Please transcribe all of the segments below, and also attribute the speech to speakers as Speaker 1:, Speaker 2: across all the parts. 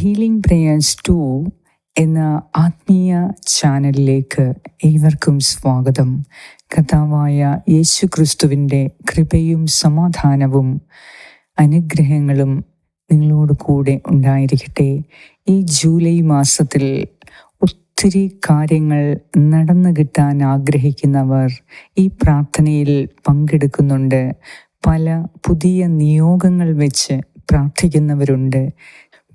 Speaker 1: Healing prayers to എന്ന ആത്മീയ ചാനലിലേക്ക് ഏവർക്കും സ്വാഗതം. കഥാവായ യേശു ക്രിസ്തുവിന്റെ കൃപയും സമാധാനവും അനുഗ്രഹങ്ങളും നിങ്ങളോട് കൂടെ ഉണ്ടായിരിക്കട്ടെ. ഈ ജൂലൈ മാസത്തിൽ ഒത്തിരി കാര്യങ്ങൾ നടന്നു കിട്ടാൻ ആഗ്രഹിക്കുന്നവർ ഈ പ്രാർത്ഥനയിൽ പങ്കെടുക്കുന്നുണ്ട്. പല പുതിയ നിയോഗങ്ങൾ വെച്ച് പ്രാർത്ഥിക്കുന്നവരുണ്ട്.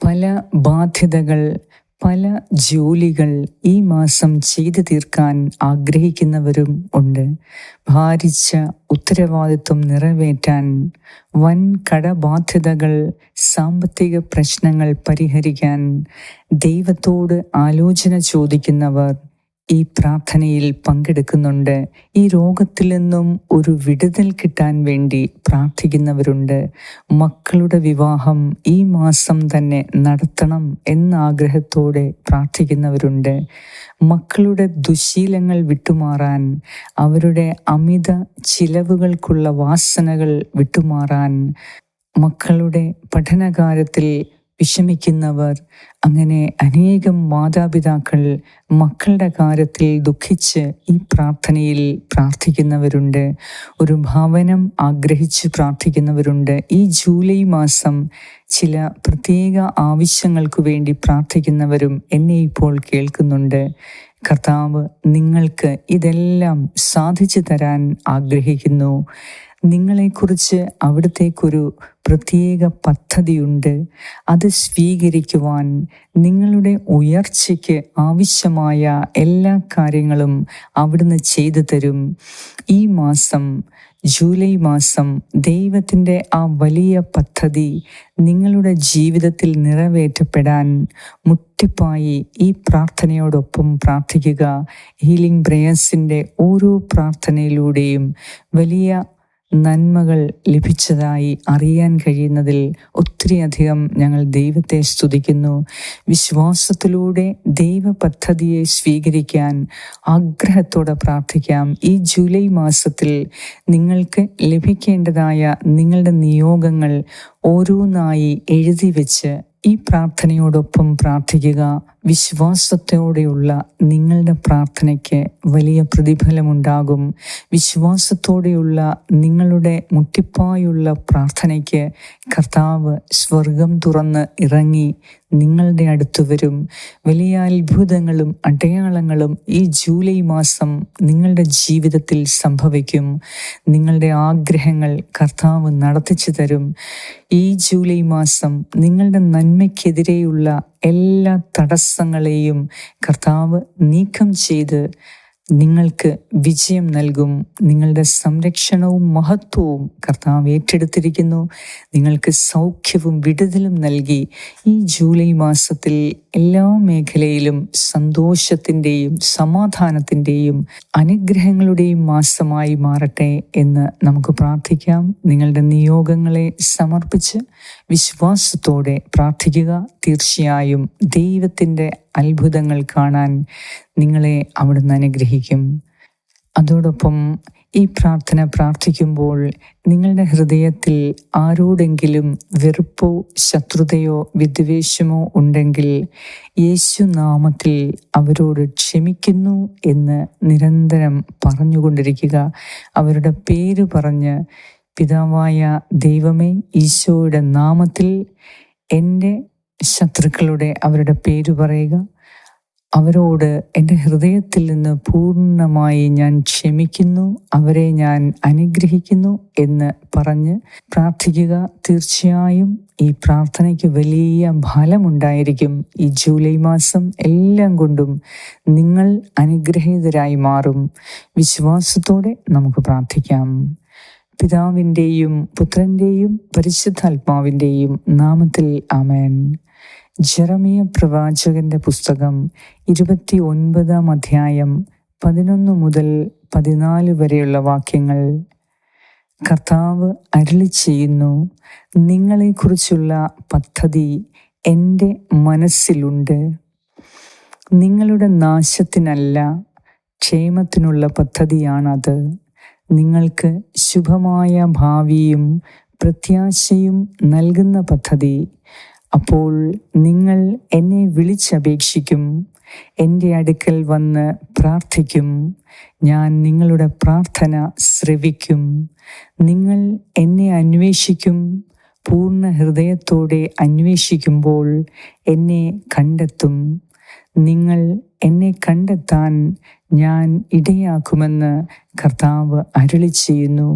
Speaker 1: പല ബാധ്യതകൾ പല ജോലികൾ ഈ മാസം ചെയ്തു തീർക്കാൻ ആഗ്രഹിക്കുന്നവരും ഉണ്ട്. ഭാരിച്ച ഉത്തരവാദിത്വം നിറവേറ്റാൻ വൻ കടബാധ്യതകൾ സാമ്പത്തിക പ്രശ്നങ്ങൾ പരിഹരിക്കാൻ ദൈവത്തോട് ആലോചന ചോദിക്കുന്നവർ ഈ പ്രാർത്ഥനയിൽ പങ്കെടുക്കുന്നുണ്ട്. ഈ രോഗത്തിൽ നിന്നും ഒരു വിടുതൽ കിട്ടാൻ വേണ്ടി പ്രാർത്ഥിക്കുന്നവരുണ്ട്. മക്കളുടെ വിവാഹം ഈ മാസം തന്നെ നടത്തണം എന്ന ആഗ്രഹത്തോടെ പ്രാർത്ഥിക്കുന്നവരുണ്ട്. മക്കളുടെ ദുശീലങ്ങൾ വിട്ടുമാറാൻ അവരുടെ അമിത ചിലവുകൾക്കുള്ള വാസനകൾ വിട്ടുമാറാൻ മക്കളുടെ പഠനകാര്യത്തിൽ വിഷമിക്കുന്നവർ. അങ്ങനെ അനേകം മാതാപിതാക്കൾ മക്കളുടെ കാര്യത്തിൽ ദുഃഖിച്ച് ഈ പ്രാർത്ഥനയിൽ പ്രാർത്ഥിക്കുന്നവരുണ്ട്. ഒരു ഭവനം ആഗ്രഹിച്ച് പ്രാർത്ഥിക്കുന്നവരുണ്ട്. ഈ ജൂലൈ മാസം ചില പ്രത്യേക ആവശ്യങ്ങൾക്ക് വേണ്ടി പ്രാർത്ഥിക്കുന്നവരും എന്നെ ഇപ്പോൾ കേൾക്കുന്നുണ്ട്. കർത്താവ് നിങ്ങൾക്ക് ഇതെല്ലാം സാധിച്ചു തരാൻ ആഗ്രഹിക്കുന്നു. നിങ്ങളെക്കുറിച്ച് അവിടത്തേക്കൊരു പ്രത്യേക പദ്ധതിയുണ്ട്. അത് സ്വീകരിക്കുവാൻ നിങ്ങളുടെ ഉയർച്ചയ്ക്ക് ആവശ്യമായ എല്ലാ കാര്യങ്ങളും അവിടുന്ന് ചെയ്തു തരും. ഈ മാസം ജൂലൈ മാസം ദൈവത്തിന്റെ ആ വലിയ പദ്ധതി നിങ്ങളുടെ ജീവിതത്തിൽ നിറവേറ്റപ്പെടാൻ മുട്ടിപ്പായി ഈ പ്രാർത്ഥനയോടൊപ്പം പ്രാർത്ഥിക്കുക. ഹീലിംഗ് പ്രേയേഴ്സിന്റെ ഓരോ പ്രാർത്ഥനയിലൂടെയും വലിയ നന്മകൾ ലഭിച്ചതായി അറിയാൻ കഴിയുന്നതിൽ ഒത്തിരിയധികം ഞങ്ങൾ ദൈവത്തെ സ്തുതിക്കുന്നു. വിശ്വാസത്തിലൂടെ ദൈവ പദ്ധതിയെ സ്വീകരിക്കാൻ ആഗ്രഹത്തോടെ പ്രാർത്ഥിക്കാം. ഈ ജൂലൈ മാസത്തിൽ നിങ്ങൾക്ക് ലഭിക്കേണ്ടതായ നിങ്ങളുടെ നിയോഗങ്ങൾ ഓരോന്നായി എഴുതി വെച്ച് ഈ പ്രാർത്ഥനയോടൊപ്പം പ്രാർത്ഥിക്കുക. വിശ്വാസത്തോടെയുള്ള നിങ്ങളുടെ പ്രാർത്ഥനയ്ക്ക് വലിയ പ്രതിഫലമുണ്ടാകും. വിശ്വാസത്തോടെയുള്ള നിങ്ങളുടെ മുട്ടിപ്പായുള്ള പ്രാർത്ഥനയ്ക്ക് കർത്താവ് സ്വർഗം തുറന്ന് ഇറങ്ങി. നിങ്ങളുടെ അടുത്ത് വരും. വലിയ അത്ഭുതങ്ങളും അടയാളങ്ങളും ഈ ജൂലൈ മാസം നിങ്ങളുടെ ജീവിതത്തിൽ സംഭവിക്കും. നിങ്ങളുടെ ആഗ്രഹങ്ങൾ കർത്താവ് നടത്തിച്ചു തരും. ഈ ജൂലൈ മാസം നിങ്ങളുടെ നന്മയ്ക്കെതിരെയുള്ള എല്ലാ തടസ്സങ്ങളെയും കർത്താവ് നീക്കം ചെയ്ത് നിങ്ങൾക്ക് വിജയം നൽകും. നിങ്ങളുടെ സംരക്ഷണവും മഹത്വവും കർത്താവ് ഏറ്റെടുത്തിരിക്കുന്നു. നിങ്ങൾക്ക് സൗഖ്യവും വിടുതലും നൽകി. ഈ ജൂലൈ മാസത്തിൽ എല്ലാ മേഖലയിലും സന്തോഷത്തിന്റെയും സമാധാനത്തിന്റെയും അനുഗ്രഹങ്ങളുടെയും മാസമായി മാറട്ടെ എന്ന് നമുക്ക് പ്രാർത്ഥിക്കാം. നിങ്ങളുടെ നിയോഗങ്ങളെ സമർപ്പിച്ച് വിശ്വാസത്തോടെ പ്രാർത്ഥിക്കുക. തീർച്ചയായും ദൈവത്തിന്റെ അത്ഭുതങ്ങൾ കാണാൻ നിങ്ങളെ അവിടുന്ന് അനുഗ്രഹിക്കും. അതോടൊപ്പം ഈ പ്രാർത്ഥന പ്രാർത്ഥിക്കുമ്പോൾ നിങ്ങളുടെ ഹൃദയത്തിൽ ആരോടെങ്കിലും വെറുപ്പോ ശത്രുതയോ വിദ്വേഷമോ ഉണ്ടെങ്കിൽ യേശു നാമത്തിൽ അവരോട് ക്ഷമിക്കുന്നു എന്ന് നിരന്തരം പറഞ്ഞുകൊണ്ടിരിക്കുക. അവരുടെ പേര് പറഞ്ഞ് പിതാവായ ദൈവമേ ഈശോയുടെ നാമത്തിൽ എന്റെ ശത്രുക്കളുടെ അവരുടെ പേര് പറയുക. അവരോട് എന്റെ ഹൃദയത്തിൽ നിന്ന് പൂർണമായി ഞാൻ ക്ഷമിക്കുന്നു. അവരെ ഞാൻ അനുഗ്രഹിക്കുന്നു എന്ന് പറഞ്ഞ് പ്രാർത്ഥിക്കുക. തീർച്ചയായും ഈ പ്രാർത്ഥനയ്ക്ക് വലിയ ഫലമുണ്ടായിരിക്കും. ഈ ജൂലൈ മാസം എല്ലാം കൊണ്ടും നിങ്ങൾ അനുഗ്രഹീതരായി മാറും. വിശ്വാസത്തോടെ നമുക്ക് പ്രാർത്ഥിക്കാം. പിതാവിന്റെയും പുത്രന്റെയും പരിശുദ്ധാത്മാവിന്റെയും നാമത്തിൽ ആമേൻ. ജെറമിയ പ്രവാചകന്റെ പുസ്തകം ഇരുപത്തി ഒൻപതാം അധ്യായം പതിനൊന്ന് മുതൽ പതിനാല് വരെയുള്ള വാക്യങ്ങൾ. കർത്താവ് അരുളി ചെയ്യുന്നു നിങ്ങളെക്കുറിച്ചുള്ള പദ്ധതി എന്റെ മനസ്സിലുണ്ട്. നിങ്ങളുടെ നാശത്തിനല്ല ക്ഷേമത്തിനുള്ള പദ്ധതിയാണത്. നിങ്ങൾക്ക് ശുഭമായ ഭാവിയും പ്രത്യാശയും നൽകുന്ന പദ്ധതി. അപ്പോൾ നിങ്ങൾ എന്നെ വിളിച്ചപേക്ഷിക്കും. എന്റെ അടുക്കൽ വന്ന് പ്രാർത്ഥിക്കും. ഞാൻ നിങ്ങളുടെ പ്രാർത്ഥന ശ്രവിക്കും. നിങ്ങൾ എന്നെ അന്വേഷിക്കും. പൂർണ ഹൃദയത്തോടെ അന്വേഷിക്കുമ്പോൾ എന്നെ കണ്ടെത്തും. നിങ്ങൾ എന്നെ കണ്ടെത്താൻ ഞാൻ ഇടയാക്കുമെന്ന് കർത്താവ് അരുളി ചെയ്യുന്നു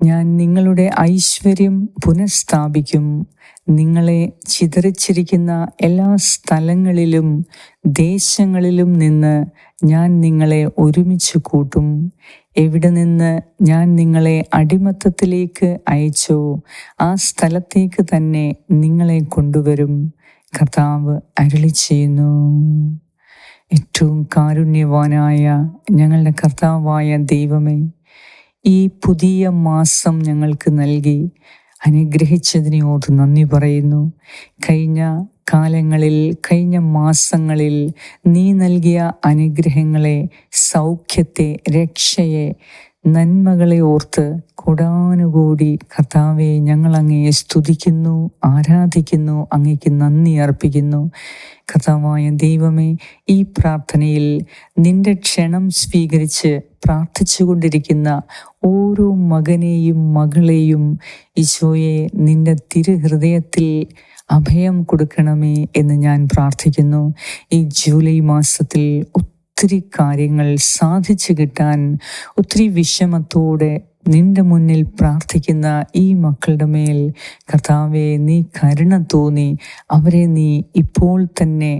Speaker 1: ഞാൻ നിങ്ങളുടെ ഐശ്വര്യം പുനഃസ്ഥാപിക്കും. നിങ്ങളെ ചിതറിച്ചിരിക്കുന്ന എല്ലാ സ്ഥലങ്ങളിലും ദേശങ്ങളിലും നിന്ന് ഞാൻ നിങ്ങളെ ഒരുമിച്ച് കൂട്ടും. എവിടെ നിന്ന് ഞാൻ നിങ്ങളെ അടിമത്തത്തിലേക്ക് അയച്ചോ ആ സ്ഥലത്തേക്ക് തന്നെ നിങ്ങളെ കൊണ്ടുവരും. കർത്താവ് അരുളി ചെയ്യുന്നു ഏറ്റവും കാരുണ്യവാനായ ഞങ്ങളുടെ കർത്താവായ ദൈവമേ ഈ പുതിയ മാസം ഞങ്ങൾക്ക് നൽകി. അനുഗ്രഹിച്ചതിനെ ഓർത്ത് നന്ദി പറയുന്നു. കഴിഞ്ഞ കാലങ്ങളിൽ കഴിഞ്ഞ മാസങ്ങളിൽ നീ നൽകിയ അനുഗ്രഹങ്ങളെ സൗഖ്യത്തെ രക്ഷയെ നന്മകളെ ഓർത്ത് കൂടാനുകൂടി കർത്താവെ ഞങ്ങൾ അങ്ങയെ സ്തുതിക്കുന്നു ആരാധിക്കുന്നു അങ്ങയ്ക്ക് നന്ദി അർപ്പിക്കുന്നു. കർത്താവായ ദൈവമേ ഈ പ്രാർത്ഥനയിൽ നിന്റെ ക്ഷണം സ്വീകരിച്ച് പ്രാർത്ഥിച്ചുകൊണ്ടിരിക്കുന്ന ഓരോ മകനെയും മകളെയും ഈശോയെ നിന്റെ തിരുഹൃദയത്തിൽ അഭയം കൊടുക്കണമേ എന്ന് ഞാൻ പ്രാർത്ഥിക്കുന്നു. ഈ ജൂലൈ മാസത്തിൽ ഒത്തിരി കാര്യങ്ങൾ സാധിച്ചു കിട്ടാൻ ഒത്തിരി വിഷമത്തോടെ നിന്റെ മുന്നിൽ പ്രാർത്ഥിക്കുന്ന ഈ മക്കളുടെ മേൽ കർത്താവെ നീ കരുണ തോന്നി. അവരെ നീ ഇപ്പോൾ തന്നെ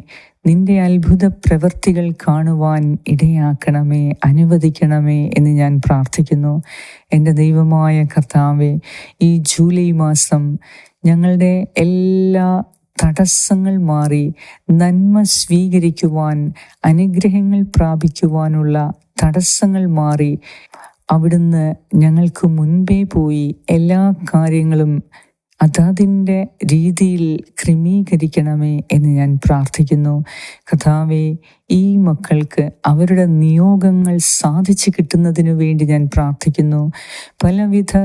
Speaker 1: നിന്റെ അത്ഭുത പ്രവൃത്തികൾ കാണുവാൻ ഇടയാക്കണമേ അനുവദിക്കണമേ എന്ന് ഞാൻ പ്രാർത്ഥിക്കുന്നു. എന്റെ ദൈവമായ കർത്താവെ ഈ ജൂലൈ മാസം ഞങ്ങളുടെ എല്ലാ തടസ്സങ്ങൾ മാറി നന്മ സ്വീകരിക്കുവാൻ അനുഗ്രഹങ്ങൾ പ്രാപിക്കുവാനുള്ള തടസ്സങ്ങൾ മാറി അവിടുന്ന് ഞങ്ങൾക്ക് മുൻപേ പോയി എല്ലാ കാര്യങ്ങളും അതതിന്റെ രീതിയിൽ ക്രമീകരിക്കണമേ എന്ന് ഞാൻ പ്രാർത്ഥിക്കുന്നു. കഥാവെ ഈ മക്കൾക്ക് അവരുടെ നിയോഗങ്ങൾ സാധിച്ചു കിട്ടുന്നതിനു വേണ്ടി ഞാൻ പ്രാർത്ഥിക്കുന്നു. പലവിധ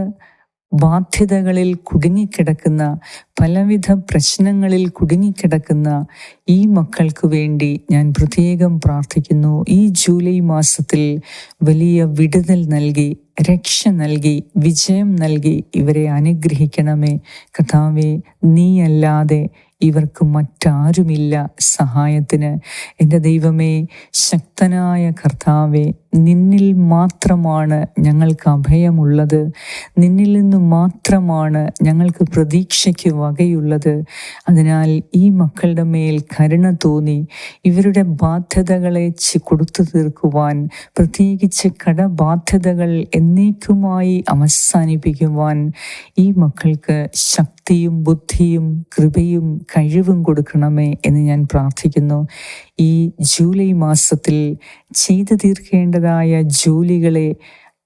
Speaker 1: ബാധ്യതകളിൽ കുടുങ്ങിക്കിടക്കുന്ന പലവിധ പ്രശ്നങ്ങളിൽ കുടുങ്ങിക്കിടക്കുന്ന ഈ മക്കൾക്ക് വേണ്ടി ഞാൻ പ്രത്യേകം പ്രാർത്ഥിക്കുന്നു. ഈ ജൂലൈ മാസത്തിൽ വലിയ വിടുതൽ നൽകി രക്ഷ നൽകി വിജയം നൽകി ഇവരെ അനുഗ്രഹിക്കണമേ. കഥാവെ നീയല്ലാതെ ഇവർക്ക് മറ്റാരുമില്ല സഹായത്തിന്. എന്റെ ദൈവമേ ശക്തനായ കർത്താവെ നിന്നിൽ മാത്രമാണ് ഞങ്ങൾക്ക് അഭയമുള്ളത്. നിന്നിൽ നിന്ന് മാത്രമാണ് ഞങ്ങൾക്ക് പ്രതീക്ഷയ്ക്ക് വകയുള്ളത്. അതിനാൽ ഈ മക്കളുടെ മേൽ കരുണ തോന്നി. ഇവരുടെ ബാധ്യതകളെ കൊടുത്തു തീർക്കുവാൻ പ്രത്യേകിച്ച് കടബാധ്യതകൾ എന്നേക്കുമായി അവസാനിപ്പിക്കുവാൻ ഈ മക്കൾക്ക് ശക്തിയും ബുദ്ധിയും കൃപയും കഴിവും കൊടുക്കണമേ എന്ന് ഞാൻ പ്രാർത്ഥിക്കുന്നു. ഈ ജൂലൈ മാസത്തിൽ ചെയ്തു തീർക്കേണ്ടതായ ജോലികളെ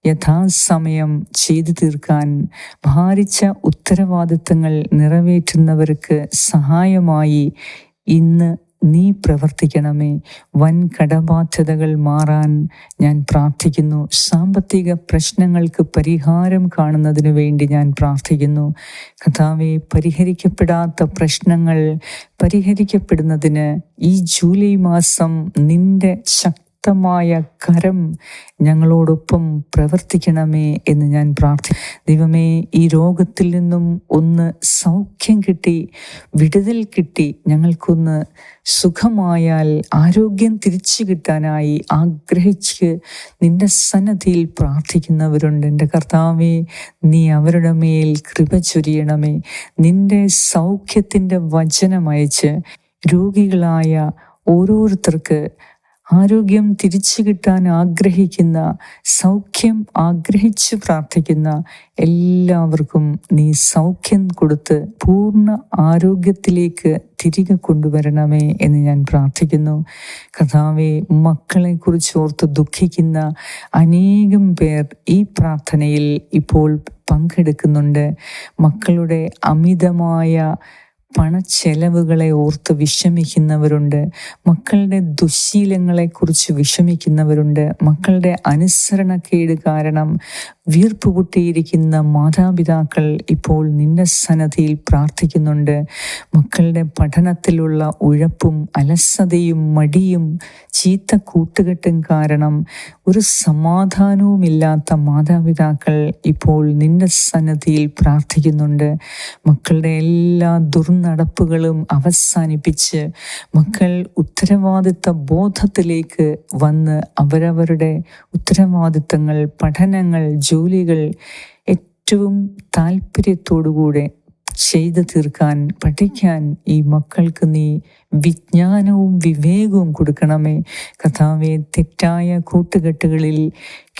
Speaker 1: യഥാസമയം ചെയ്തു തീർക്കാൻ ഭാരിച്ച ഉത്തരവാദിത്തങ്ങൾ നിറവേറ്റുന്നവർക്ക് സഹായമായി ഇന്ന് നീ പ്രവർത്തിക്കണമേ. വൻ കടബാധ്യതകൾ മാറാൻ ഞാൻ പ്രാർത്ഥിക്കുന്നു. സാമ്പത്തിക പ്രശ്നങ്ങൾക്ക് പരിഹാരം കാണുന്നതിന് വേണ്ടി ഞാൻ പ്രാർത്ഥിക്കുന്നു. കഥാവെ പരിഹരിക്കപ്പെടാത്ത പ്രശ്നങ്ങൾ പരിഹരിക്കപ്പെടുന്നതിന് ഈ ജൂലൈ മാസം നിന്റെ ശക്തി ശക്തമായ കരം ഞങ്ങളോടൊപ്പം പ്രവർത്തിക്കണമേ എന്ന് ഞാൻ പ്രാർത്ഥി ദൈവമേ ഈ രോഗത്തിൽ നിന്നും ഒന്ന് സൗഖ്യം കിട്ടി വിടുതൽ കിട്ടി ഞങ്ങൾക്കൊന്ന് സുഖമായാൽ ആരോഗ്യം തിരിച്ചു കിട്ടാനായി ആഗ്രഹിച്ച് നിന്റെ സന്നദ്ധിയിൽ പ്രാർത്ഥിക്കുന്നവരുണ്ട്. എന്റെ കർത്താവേ നീ അവരുടെ മേൽ കൃപ ചൊരിയണമേ. നിന്റെ സൗഖ്യത്തിന്റെ വചനമയച്ച് രോഗികളായ ഓരോരുത്തർക്ക് ആരോഗ്യം തിരിച്ചു കിട്ടാൻ ആഗ്രഹിക്കുന്ന സൗഖ്യം ആഗ്രഹിച്ച് പ്രാർത്ഥിക്കുന്ന എല്ലാവർക്കും നീ സൗഖ്യം കൊടുത്ത് പൂർണ ആരോഗ്യത്തിലേക്ക് തിരികെ കൊണ്ടുവരണമേ എന്ന് ഞാൻ പ്രാർത്ഥിക്കുന്നു. കഥാവെ മക്കളെ കുറിച്ച് ഓർത്ത് ദുഃഖിക്കുന്ന അനേകം പേർ ഈ പ്രാർത്ഥനയിൽ ഇപ്പോൾ പങ്കെടുക്കുന്നുണ്ട്. മക്കളുടെ അമിതമായ പണച്ചെലവുകളെ ഓർത്ത് വിഷമിക്കുന്നവരുണ്ട്. മക്കളുടെ ദുശീലങ്ങളെക്കുറിച്ച് വിഷമിക്കുന്നവരുണ്ട്. മക്കളുടെ അനുസരണക്കേട് കാരണം വീർപ്പ് പൊട്ടിയിരിക്കുന്ന മാതാപിതാക്കൾ ഇപ്പോൾ നിന്റെ സന്നദ്ധിയിൽ പ്രാർത്ഥിക്കുന്നുണ്ട്. മക്കളുടെ പഠനത്തിലുള്ള ഉഴപ്പും അലസതയും മടിയും ചീത്ത കൂട്ടുകെട്ടും കാരണം ഒരു സമാധാനവുമില്ലാത്ത മാതാപിതാക്കൾ ഇപ്പോൾ നിന്റെ സന്നദ്ധിയിൽ പ്രാർത്ഥിക്കുന്നുണ്ട്. മക്കളുടെ എല്ലാ ദുർനടപ്പുകളും അവസാനിപ്പിച്ച് മക്കൾ ഉത്തരവാദിത്ത ബോധത്തിലേക്ക് വന്ന് അവരവരുടെ ഉത്തരവാദിത്തങ്ങൾ പഠനങ്ങൾ ജോലികൾ ഏറ്റവും താല്പര്യത്തോടുകൂടെ ചെയ്തു തീർക്കാൻ പഠിക്കാൻ ഈ മക്കൾക്ക് നീ വിജ്ഞാനവും വിവേകവും കൊടുക്കണമേ. കഥാവെ തെറ്റായ കൂട്ടുകെട്ടുകളിൽ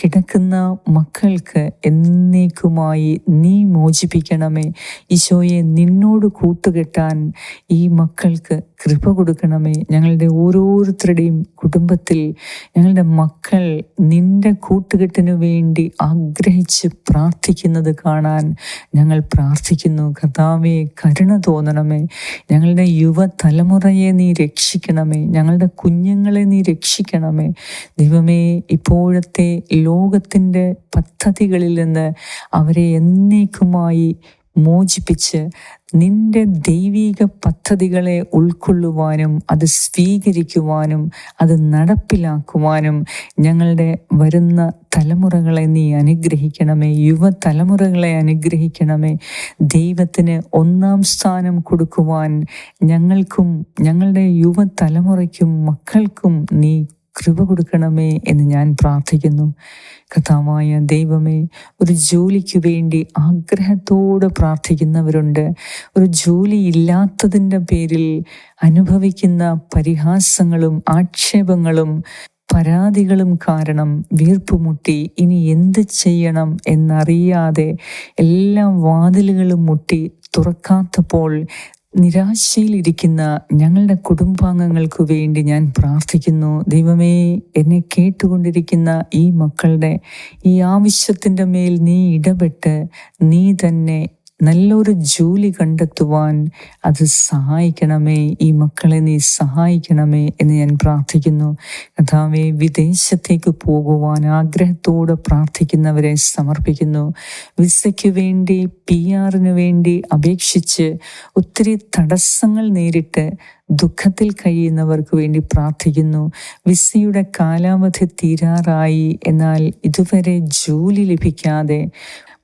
Speaker 1: കിടക്കുന്ന മക്കൾക്ക് എന്നേക്കുമായി നീ മോചിപ്പിക്കണമേ. ഈശോയെ നിന്നോട് കൂട്ടുകെട്ടാൻ ഈ മക്കൾക്ക് കൃപ കൊടുക്കണമേ. ഞങ്ങളുടെ ഓരോരുത്തരുടെയും കുടുംബത്തിൽ ഞങ്ങളുടെ മക്കൾ നിന്റെ കൂട്ടുകെട്ടിനു വേണ്ടി ആഗ്രഹിച്ച് പ്രാർത്ഥിക്കുന്നത് കാണാൻ ഞങ്ങൾ പ്രാർത്ഥിക്കുന്നു. കഥാവെ കരുണ തോന്നണമേ. ഞങ്ങളുടെ യുവതലമുറയെ നീ രക്ഷിക്കണമേ. ഞങ്ങളുടെ കുഞ്ഞുങ്ങളെ നീ രക്ഷിക്കണമേ. ദൈവമേ ഇപ്പോഴത്തെ ലോകത്തിന്റെ പദ്ധതികളിൽ നിന്ന് അവരെ എന്നേക്കുമായി മോചിപ്പിച്ച് നിന്റെ ദൈവീക പദ്ധതികളെ ഉൾക്കൊള്ളുവാനും അത് സ്വീകരിക്കുവാനും അത് നടപ്പിലാക്കുവാനും ഞങ്ങളുടെ വരുന്ന തലമുറകളെ നീ അനുഗ്രഹിക്കണമേ യുവതലമുറകളെ അനുഗ്രഹിക്കണമേ. ദൈവത്തിന് ഒന്നാം സ്ഥാനം കൊടുക്കുവാൻ ഞങ്ങൾക്കും ഞങ്ങളുടെ യുവതലമുറയ്ക്കും മക്കൾക്കും നീ കൃപ കൊടുക്കണമേ എന്ന് ഞാൻ പ്രാർത്ഥിക്കുന്നു. കഥാമായ ദൈവമേ ഒരു ജോലിക്ക് വേണ്ടി ആഗ്രഹത്തോടെ പ്രാർത്ഥിക്കുന്നവരുണ്ട്. ഒരു ജോലി ഇല്ലാത്തതിന്റെ പേരിൽ അനുഭവിക്കുന്ന പരിഹാസങ്ങളും ആക്ഷേപങ്ങളും പരാതികളും കാരണം വീർപ്പുമുട്ടി. ഇനി എന്ത് ചെയ്യണം എന്നറിയാതെ എല്ലാ വാതിലുകളും മുട്ടി തുറക്കാത്തപ്പോൾ നിരാശയിലിരിക്കുന്ന ഞങ്ങളുടെ കുടുംബാംഗങ്ങൾക്ക് വേണ്ടി ഞാൻ പ്രാർത്ഥിക്കുന്നു. ദൈവമേ എന്നെ കേട്ടുകൊണ്ടിരിക്കുന്ന ഈ മക്കളുടെ ഈ ആവശ്യത്തിന്റെ മേൽ നീ ഇടപെട്ട് നീ തന്നെ നല്ലൊരു ജോലി കണ്ടെത്തുവാൻ അത് സഹായിക്കണമേ ഈ മക്കളെ നീ സഹായിക്കണമേ എന്ന് ഞാൻ പ്രാർത്ഥിക്കുന്നു. കഥാവെ വിദേശത്തേക്ക് പോകുവാൻ ആഗ്രഹത്തോടെ പ്രാർത്ഥിക്കുന്നവരെ സമർപ്പിക്കുന്നു. വിസയ്ക്ക് വേണ്ടി പി ആറിന് വേണ്ടി അപേക്ഷിച്ച് ഒത്തിരി തടസ്സങ്ങൾ നേരിട്ട് ദുഃഖത്തിൽ കഴിയുന്നവർക്ക് വേണ്ടി പ്രാർത്ഥിക്കുന്നു. വിസയുടെ കാലാവധി തീരാറായി എന്നാൽ ഇതുവരെ ജോലി ലഭിക്കാതെ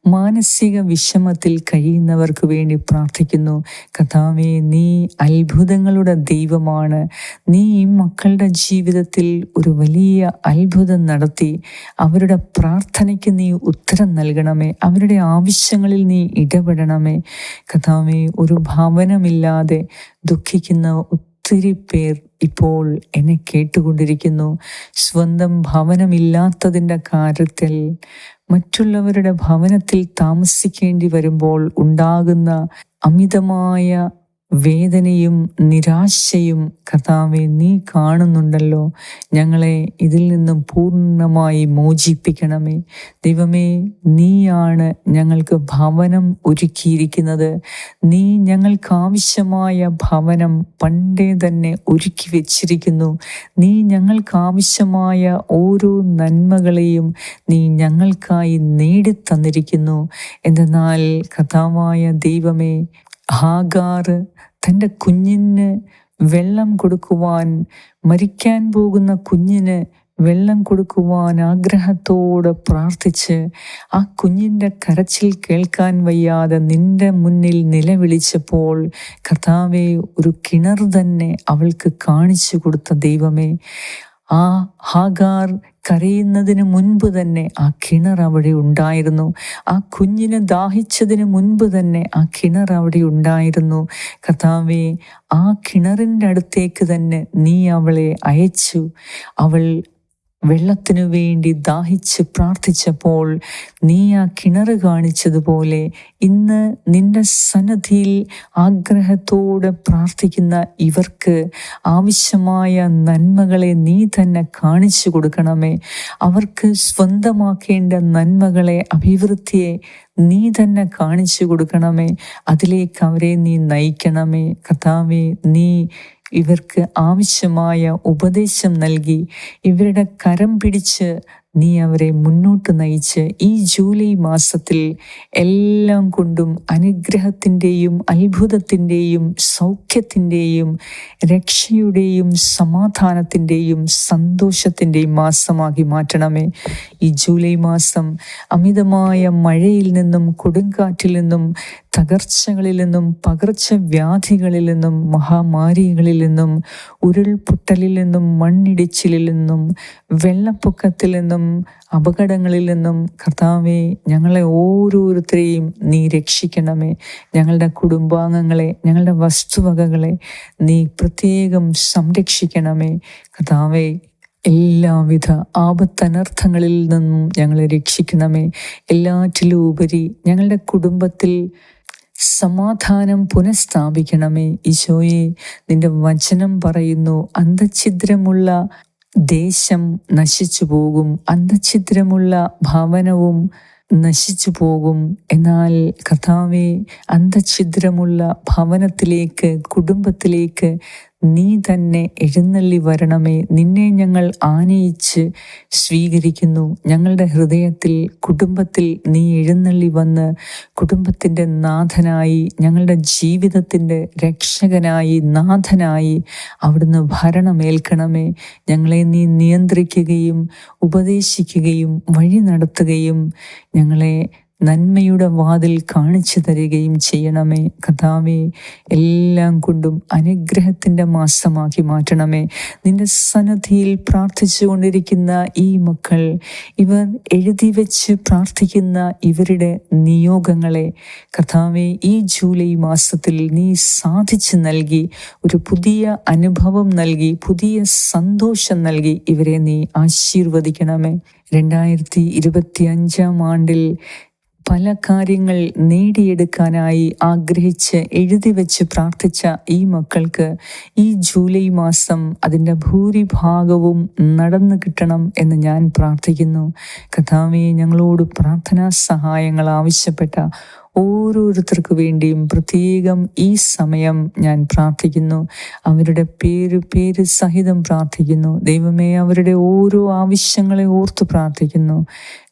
Speaker 1: മാനസിക വിഷമത്തിൽ കഴിയുന്നവർക്ക് വേണ്ടി പ്രാർത്ഥിക്കുന്നു. കഥാവെ നീ അത്ഭുതങ്ങളുടെ ദൈവമാണ്. നീ ഈ മക്കളുടെ ജീവിതത്തിൽ ഒരു വലിയ അത്ഭുതം നടത്തി. അവരുടെ പ്രാർത്ഥനയ്ക്ക് നീ ഉത്തരം നൽകണമേ. അവരുടെ ആവശ്യങ്ങളിൽ നീ ഇടപെടണമേ. കഥാവെ ഒരു ഭവനമില്ലാതെ ദുഃഖിക്കുന്ന ഒത്തിരി പേർ ഇപ്പോൾ എന്നെ കേട്ടുകൊണ്ടിരിക്കുന്നു. സ്വന്തം ഭവനമില്ലാത്തതിന്റെ കാര്യത്തിൽ മറ്റുള്ളവരുടെ ഭവനത്തിൽ താമസിക്കേണ്ടി വരുമ്പോൾ ഉണ്ടാകുന്ന അമിതമായ വേദനയും നിരാശയും കഥാവെ നീ കാണുന്നുണ്ടല്ലോ. ഞങ്ങളെ ഇതിൽ നിന്നും പൂർണമായി മോചിപ്പിക്കണമേ. ദൈവമേ നീയാണ് ഞങ്ങൾക്ക് ഭവനം ഒരുക്കിയിരിക്കുന്നത്. നീ ഞങ്ങൾക്ക് ആവശ്യമായ ഭവനം പണ്ടേ തന്നെ ഒരുക്കി വെച്ചിരിക്കുന്നു. നീ ഞങ്ങൾക്ക് ആവശ്യമായ ഓരോ നന്മകളെയും നീ ഞങ്ങൾക്കായി നേടിത്തന്നിരിക്കുന്നു. എന്തെന്നാൽ കഥാവായ ദൈവമേ ഹാഗാർ തന്റെ കുഞ്ഞിന് വെള്ളം കൊടുക്കുവാൻ മരിക്കാൻ പോകുന്ന കുഞ്ഞിന് വെള്ളം കൊടുക്കുവാൻ ആഗ്രഹത്തോടെ പ്രാർത്ഥിച്ച് ആ കുഞ്ഞിന്റെ കരച്ചിൽ കേൾക്കാൻ വയ്യാതെ നിന്റെ മുന്നിൽ നിലവിളിച്ചപ്പോൾ കഥാവെ ഒരു കിണർ തന്നെ അവൾക്ക് കാണിച്ചു കൊടുത്ത ദൈവമേ ആ ഹാഗാർ കരയുന്നതിന് മുൻപ് തന്നെ ആ കിണർ അവിടെ ഉണ്ടായിരുന്നു. ആ കുഞ്ഞിന് ദാഹിച്ചതിന് മുൻപ് തന്നെ ആ കിണർ അവിടെ ഉണ്ടായിരുന്നു. കഥാവെ ആ കിണറിന്റെ അടുത്തേക്ക് തന്നെ നീ അവളെ അയച്ചു. അവൾ വെള്ളത്തിനു വേണ്ടി ദാഹിച്ച് പ്രാർത്ഥിച്ചപ്പോൾ നീ ആ കിണറ് കാണിച്ചതുപോലെ ഇന്ന് നിന്റെ സന്നദ്ധിയിൽ ആഗ്രഹത്തോടെ പ്രാർത്ഥിക്കുന്ന ഇവർക്ക് ആവശ്യമായ നന്മകളെ നീ തന്നെ കാണിച്ചു കൊടുക്കണമേ. അവർക്ക് സ്വന്തമാക്കേണ്ട നന്മകളെ അഭിവൃദ്ധിയെ നീ തന്നെ കാണിച്ചു കൊടുക്കണമേ. അതിലേക്ക് അവരെ നീ നയിക്കണമേ. കഥാവേ നീ ഇവർക്ക് ആവശ്യമായ ഉപദേശം നൽകി. ഇവരുടെ കരം പിടിച്ച് നീ അവരെ മുന്നോട്ട് നയിച്ച് ഈ ജൂലൈ മാസത്തിൽ എല്ലാം കൊണ്ടും അനുഗ്രഹത്തിന്റെയും അത്ഭുതത്തിന്റെയും സൗഖ്യത്തിന്റെയും രക്ഷയുടെയും സമാധാനത്തിന്റെയും സന്തോഷത്തിന്റെയും മാസമാക്കി മാറ്റണമേ. ഈ ജൂലൈ മാസം അമിതമായ മഴയിൽ നിന്നും കൊടുങ്കാറ്റിൽ നിന്നും തകർച്ചകളിൽ നിന്നും പകർച്ചവ്യാധികളിൽ നിന്നും മഹാമാരികളിൽ നിന്നും ഉരുൾപൊട്ടലിൽ നിന്നും മണ്ണിടിച്ചിലിൽ നിന്നും വെള്ളപ്പൊക്കത്തിൽ നിന്നും അപകടങ്ങളിൽ നിന്നും കർത്താവെ ഞങ്ങളെ ഓരോരുത്തരെയും നീ രക്ഷിക്കണമേ. ഞങ്ങളുടെ കുടുംബാംഗങ്ങളെ ഞങ്ങളുടെ വസ്തുവകകളെ നീ പ്രത്യേകം സംരക്ഷിക്കണമേ. കർത്താവെ എല്ലാവിധ ആപത്തനർത്ഥങ്ങളിൽ നിന്നും ഞങ്ങളെ രക്ഷിക്കണമേ. എല്ലാറ്റിലും ഉപരി ഞങ്ങളുടെ കുടുംബത്തിൽ സമാധാനം പുനഃസ്ഥാപിക്കണമേ ഈശോയെ. നിന്റെ വചനം പറയുന്നു അന്തഛിദ്രമുള്ള ദേശം നശിച്ചു പോകും അന്തഛിദ്രമുള്ള ഭവനവും നശിച്ചു പോകും. എന്നാൽ കഥാവെ അന്തഛിദ്രമുള്ള ഭവനത്തിലേക്ക് കുടുംബത്തിലേക്ക് നീ തന്നെ എഴുന്നള്ളി വരണമേ. നിന്നെ ഞങ്ങൾ ആനയിച്ച് സ്വീകരിക്കുന്നു. ഞങ്ങളുടെ ഹൃദയത്തിൽ കുടുംബത്തിൽ നീ എഴുന്നള്ളി വന്ന് കുടുംബത്തിന്റെ നാഥനായി ഞങ്ങളുടെ ജീവിതത്തിന്റെ രക്ഷകനായി നാഥനായി അവിടുന്ന് ഭരണമേൽക്കണമേ. ഞങ്ങളെ നീ നിയന്ത്രിക്കുകയും ഉപദേശിക്കുകയും വഴി നടത്തുകയും ഞങ്ങളെ നന്മയുടെ വാതിൽ കാണിച്ചു തരികയും ചെയ്യണമേ. കഥാവേ എല്ലാം കൊണ്ടും അനുഗ്രഹത്തിന്റെ മാസമാക്കി മാറ്റണമേ. നിന്റെ സന്നദ്ധിയിൽ പ്രാർത്ഥിച്ചു കൊണ്ടിരിക്കുന്ന ഈ മക്കൾ ഇവർ എഴുതി വെച്ച് പ്രാർത്ഥിക്കുന്ന ഇവരുടെ നിയോഗങ്ങളെ കഥാവെ ഈ ജൂലൈ മാസത്തിൽ നീ സാധിച്ചു നൽകി ഒരു പുതിയ അനുഭവം നൽകി പുതിയ സന്തോഷം നൽകി ഇവരെ നീ ആശീർവദിക്കണമേ. രണ്ടായിരത്തി ഇരുപത്തി അഞ്ചാം ആണ്ടിൽ പല കാര്യങ്ങൾ നേടിയെടുക്കാനായി ആഗ്രഹിച്ച് എഴുതി വെച്ച് പ്രാർത്ഥിച്ച ഈ മക്കൾക്ക് ഈ ജൂലൈ മാസം അതിന്റെ ഭൂരിഭാഗവും നടന്നു കിട്ടണം എന്ന് ഞാൻ പ്രാർത്ഥിക്കുന്നു. കഥാവെ ഞങ്ങളോട് പ്രാർത്ഥനാ സഹായങ്ങൾ ആവശ്യപ്പെട്ട ഓരോരുത്തർക്ക് വേണ്ടിയും പ്രത്യേകം ഈ സമയം ഞാൻ പ്രാർത്ഥിക്കുന്നു. അവരുടെ പേര് പേര് സഹിതം പ്രാർത്ഥിക്കുന്നു. ദൈവമേ അവരുടെ ഓരോ ആവശ്യങ്ങളെ ഓർത്ത് പ്രാർത്ഥിക്കുന്നു.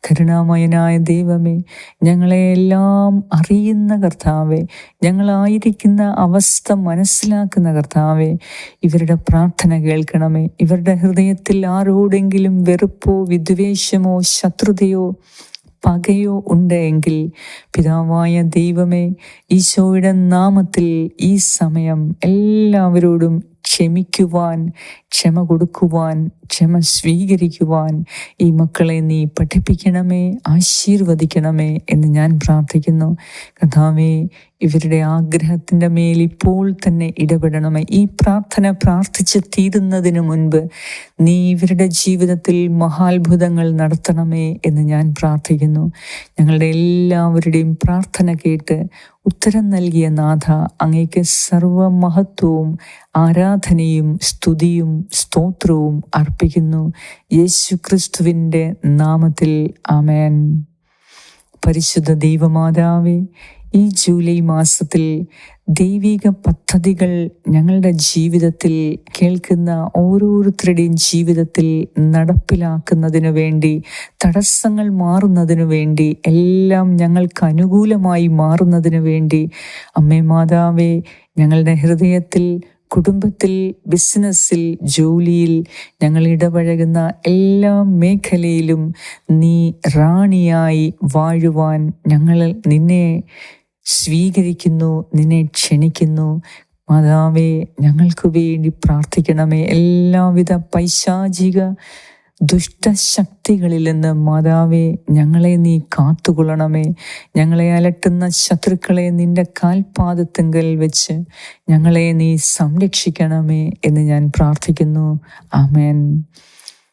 Speaker 1: കരുണാമയനായ ദൈവമേ ഞങ്ങളെ എല്ലാം അറിയുന്ന കർത്താവെ ഞങ്ങളായിരിക്കുന്ന അവസ്ഥ മനസ്സിലാക്കുന്ന കർത്താവെ ഇവരുടെ പ്രാർത്ഥന കേൾക്കണമേ. ഇവരുടെ ഹൃദയത്തിൽ ആരോടെങ്കിലും വെറുപ്പോ വിദ്വേഷമോ ശത്രുതയോ പകയോ ഉണ്ട് എങ്കിൽ പിതാവായ ദൈവമേ ഈശോയുടെ നാമത്തിൽ ഈ സമയം എല്ലാവരോടും ക്ഷമിക്കുവാൻ ക്ഷമ കൊടുക്കുവാൻ ക്ഷമ സ്വീകരിക്കുവാൻ ഈ മക്കളെ നീ പഠിപ്പിക്കണമേ ആശീർവദിക്കണമേ എന്ന് ഞാൻ പ്രാർത്ഥിക്കുന്നു. കഥാവേ ഇവരുടെ ആഗ്രഹത്തിന്റെ മേൽ ഇപ്പോൾ തന്നെ ഇടപെടണമേ. ഈ പ്രാർത്ഥന പ്രാർത്ഥിച്ച് തീരുന്നതിന് മുൻപ് നീ ഇവരുടെ ജീവിതത്തിൽ മഹാത്ഭുതങ്ങൾ നടത്തണമേ എന്ന് ഞാൻ പ്രാർത്ഥിക്കുന്നു. ഞങ്ങളുടെ എല്ലാവരുടെയും പ്രാർത്ഥന കേട്ട് ഉത്തരം നൽകിയ നാഥ അങ്ങേക്ക് സർവമഹത്വവും ആരാധനയും സ്തുതിയും സ്തോത്രവും അർപ്പിക്കുന്നു. യേശു ക്രിസ്തുവിന്റെ നാമത്തിൽ ആമേൻ. പരിശുദ്ധ ദൈവമാതാവേ ഈ ജൂലൈ മാസത്തിൽ ദൈവിക പദ്ധതികൾ ഞങ്ങളുടെ ജീവിതത്തിൽ കേൾക്കുന്ന ഓരോരുത്തരുടെയും ജീവിതത്തിൽ നടപ്പിലാക്കുന്നതിനു വേണ്ടി തടസ്സങ്ങൾ മാറുന്നതിനു വേണ്ടി എല്ലാം ഞങ്ങൾക്ക് അനുകൂലമായി മാറുന്നതിനു വേണ്ടി അമ്മേ മാതാവേ ഞങ്ങളുടെ ഹൃദയത്തിൽ കുടുംബത്തിൽ ബിസിനസ്സിൽ ജോലിയിൽ ഞങ്ങൾ ഇടപഴകുന്ന എല്ലാ മേഖലയിലും നീ റാണിയായി വാഴുവാൻ ഞങ്ങൾ നിന്നെ സ്വീകരിക്കുന്നു നിന്നെ ക്ഷണിക്കുന്നു. മാതാവേ ഞങ്ങൾക്ക് വേണ്ടി പ്രാർത്ഥിക്കണമേ. എല്ലാവിധ പൈശാചിക ദുഷ്ടശക്തികളിൽ നിന്ന് മാതാവെ ഞങ്ങളെ നീ കാത്തുകൊള്ളണമേ. ഞങ്ങളെ അലട്ടുന്ന ശത്രുക്കളെ നിന്റെ കാൽപാദത്തെങ്കിൽ വെച്ച് ഞങ്ങളെ നീ സംരക്ഷിക്കണമേ എന്ന് ഞാൻ പ്രാർത്ഥിക്കുന്നു. ആമേൻ.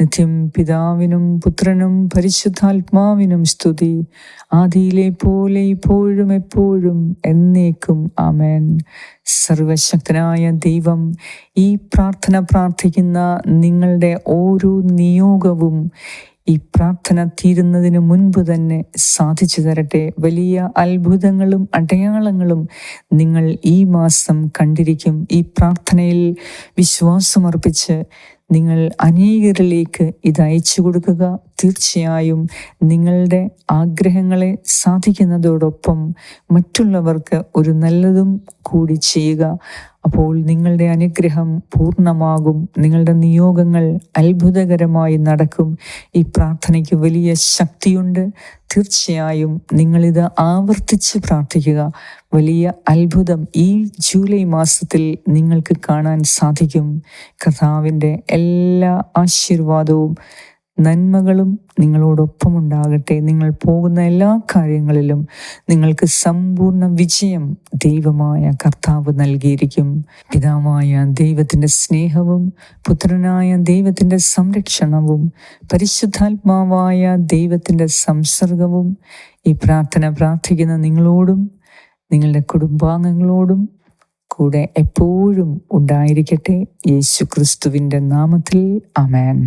Speaker 1: നിത്യം പിതാവിനും പുത്രനും പരിശുദ്ധാത്മാവിനും സ്തുതി. ആദിയിലെ പോലെ ഇപ്പോഴും എപ്പോഴും എന്നേക്കും ആമേൻ. സർവശക്തനായ ദൈവം ഈ പ്രാർത്ഥന പ്രാർത്ഥിക്കുന്ന നിങ്ങളുടെ ഓരോ നിയോഗവും ഈ പ്രാർത്ഥന തീരുന്നതിന് മുൻപ് തന്നെ സാധിച്ചു തരട്ടെ. വലിയ അത്ഭുതങ്ങളും അടയാളങ്ങളും നിങ്ങൾ ഈ മാസം കണ്ടിരിക്കും. ഈ പ്രാർത്ഥനയിൽ വിശ്വാസമർപ്പിച്ച് നിങ്ങൾ അനേകരിലേക്ക് ഇത് അയച്ചു കൊടുക്കുക. തീർച്ചയായും നിങ്ങളുടെ ആഗ്രഹങ്ങളെ സാധിക്കുന്നതോടൊപ്പം മറ്റുള്ളവർക്ക് ഒരു നല്ലതും കൂടി ചെയ്യുക. അപ്പോൾ നിങ്ങളുടെ അനുഗ്രഹം പൂർണമാകും. നിങ്ങളുടെ നിയോഗങ്ങൾ അത്ഭുതകരമായി നടക്കും. ഈ പ്രാർത്ഥനയ്ക്ക് വലിയ ശക്തിയുണ്ട്. തീർച്ചയായും നിങ്ങളിത് ആവർത്തിച്ച് പ്രാർത്ഥിക്കുക. വലിയ അത്ഭുതം ഈ ജൂലൈ മാസത്തിൽ നിങ്ങൾക്ക് കാണാൻ സാധിക്കും. കഥാവിന്റെ എല്ലാ ആശീർവാദവും നന്മകളും നിങ്ങളോടൊപ്പം ഉണ്ടാകട്ടെ നിങ്ങൾ പോകുന്ന എല്ലാ കാര്യങ്ങളിലും നിങ്ങൾക്ക് സമ്പൂർണ വിജയം ദൈവമായ കർത്താവ് നൽകിയിരിക്കും. പിതാവായ ദൈവത്തിന്റെ സ്നേഹവും പുത്രനായ ദൈവത്തിന്റെ സംരക്ഷണവും പരിശുദ്ധാത്മാവായ ദൈവത്തിന്റെ സംസർഗവും ഈ പ്രാർത്ഥന പ്രാർത്ഥിക്കുന്ന നിങ്ങളോടും നിങ്ങളുടെ കുടുംബാംഗങ്ങളോടും കൂടെ എപ്പോഴും ഉണ്ടായിരിക്കട്ടെ. യേശു ക്രിസ്തുവിന്റെ നാമത്തിൽ അമേൻ